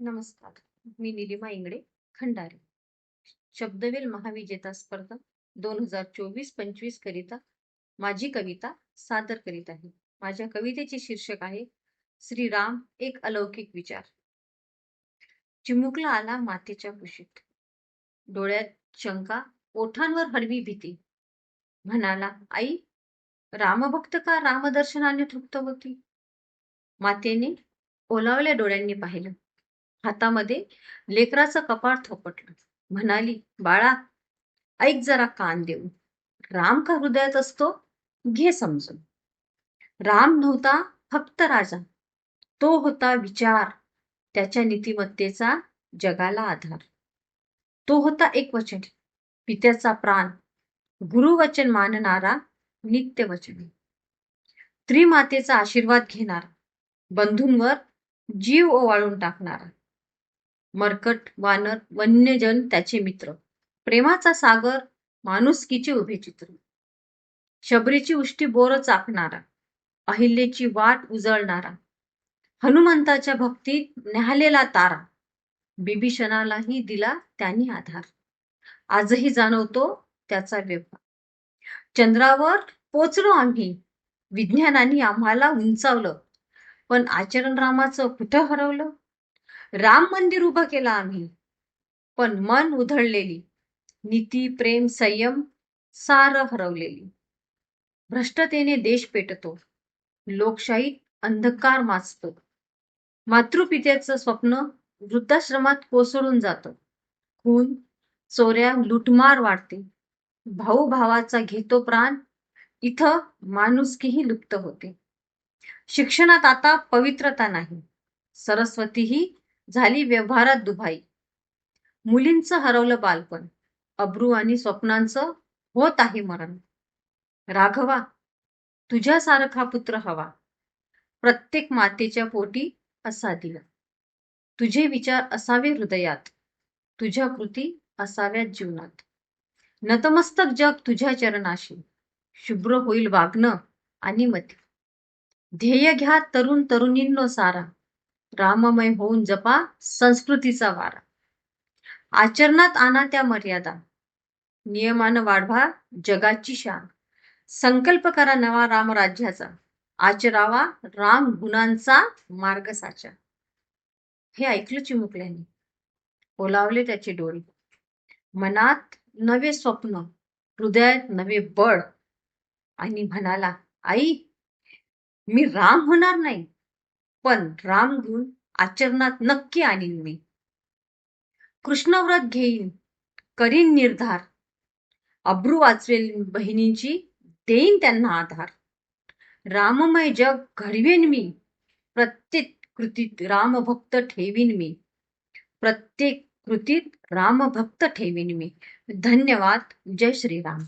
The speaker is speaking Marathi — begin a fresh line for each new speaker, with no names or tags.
नमस्कार मी निलिमा इंगडे खंडारे. शब्दवेल महाविजेता स्पर्धा दोन हजार चोवीस पंचवीस करिता माझी कविता सादर करीत आहे. माझ्या कवितेचे शीर्षक आहे श्रीराम एक अलौकिक विचार. चिमुकला आला मातेच्या कुशीत. डोळ्यात शंका ओठांवर हरवी भीती. म्हणाला आई रामभक्त का रामदर्शनाने तृप्त होती? मातेने ओलावल्या डोळ्यांनी पाहिलं. हातामध्ये लेकराचं कपाळ थोपटलं. म्हणाली बाळा ऐक जरा कान देऊन. राम का हृदयात असतो? घे समजून. राम नव्हता फक्त राजा. तो होता विचार. त्याच्या नीतिमत्तेचा जगाला आधार. तो होता एक वचन. पित्याचा प्राण. गुरुवचन मानणारा नित्यवचन. त्रिमातेचा आशीर्वाद घेणारा. बंधूंवर जीव ओवाळून टाकणारा. मरकट वानर वन्यजन त्याचे मित्र. प्रेमाचा सागर माणुसकीचे उभे चित्र. शबरीची उष्टी बोर चाकणारा अहिल्येची वाट उजळणारा. हनुमंताच्या भक्तीत न्याहलेला तारा. बिभीषणालाही दिला त्यांनी आधार. आजही जाणवतो त्याचा व्यवहार. चंद्रावर पोचलो आम्ही. विज्ञानाने आम्हाला उंचावलं. पण आचरण रामाचं कुठं हरवलं? राम मंदिर उभं केलं आम्ही. पण मन उधळलेली. नीती प्रेम संयम सार हरवलेली. भ्रष्टतेने देश पेटतो. लोकशाहीत अंधकार माचतो मातृपित्याचं स्वप्न वृद्धाश्रमात कोसळून जातं. खून चोऱ्या लुटमार वाढते. भाऊ भावाचा घेतो प्राण. इथं माणुसकीही लुप्त होते. शिक्षणात आता पवित्रता नाही. सरस्वतीही झाली व्यवहारात दुभाई. मुलींचं हरवलं बालपण. अब्रू आणि स्वप्नांचं होत आहे मरण. राघवा तुझ्यासारखा पुत्र हवा. प्रत्येक मातेच्या पोटी असा दिला. तुझे विचार असावे हृदयात. तुझ्या कृती असाव्यात जीवनात. नतमस्तक जग तुझ्या चरणाशी. शुभ्र होईल वागणं आणि मती. ध्येय घ्या तरुण तरुणींनो सारा. राममय होऊन जपा संस्कृतीचा वारा. आचरणात आणा त्या मर्यादा. नियमानं वाढवा जगाची शान. संकल्प करा नवा रामराज्याचा. आचरावा राम गुणांचा मार्ग साचा. हे ऐकलं चिमुकल्याने? ओलावले त्याचे डोळे. मनात नवे स्वप्न हृदयात नवे बळ. आणि म्हणाला आई मी राम होणार नाही. पण रामगुण आचरणात नक्की आणीन मी. कृष्णव्रत घेईन करीन निर्धार. अब्रू वाचवेल बहिणींची देईन त्यांना आधार. राममय जग घडवेन मी प्रत्येक कृतीत रामभक्त ठेवीन मी. प्रत्येक कृतीत रामभक्त ठेवीन मी. धन्यवाद जय श्रीराम.